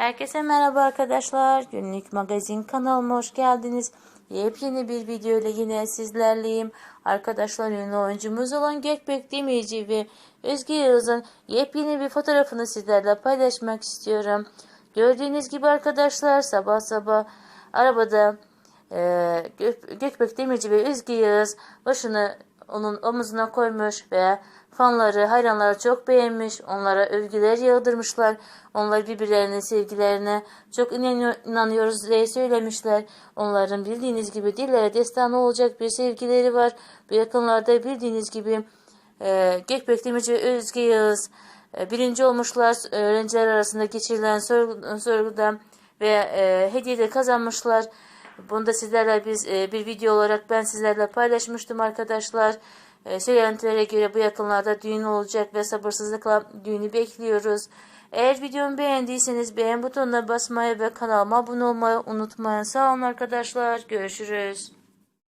Herkese merhaba arkadaşlar. Günlük magazin kanalıma hoş geldiniz. Yepyeni bir video ile yine sizlerleyim. Arkadaşlar ünlü oyuncumuz olan Gökbek Demirci ve Özge Yağız'ın yepyeni bir fotoğrafını sizlerle paylaşmak istiyorum. Gördüğünüz gibi arkadaşlar sabah sabah arabada e, Gök- Gökbek Demirci ve Özge Yağız başını onun omuzuna koymuş ve fanları, hayranları çok beğenmiş. Onlara övgüler yağdırmışlar. Onlar birbirlerine, sevgilerine çok inanıyor- inanıyoruz diye söylemişler. Onların bildiğiniz gibi dillere destan olacak bir sevgileri var. Bu yakınlarda bildiğiniz gibi e, Gökbek Demirci ve Özge Yağız e, birinci olmuşlar öğrenciler arasında geçirilen sorgu- sorguda ve e, hediye de kazanmışlar. Bunu da sizlerle biz e, bir video olarak ben sizlerle paylaşmıştım arkadaşlar. E, söylentilere göre bu yakınlarda düğün olacak ve sabırsızlıkla düğünü bekliyoruz. Eğer videomu beğendiyseniz beğen butonuna basmayı ve kanalıma abone olmayı unutmayın. Sağ olun arkadaşlar. Görüşürüz.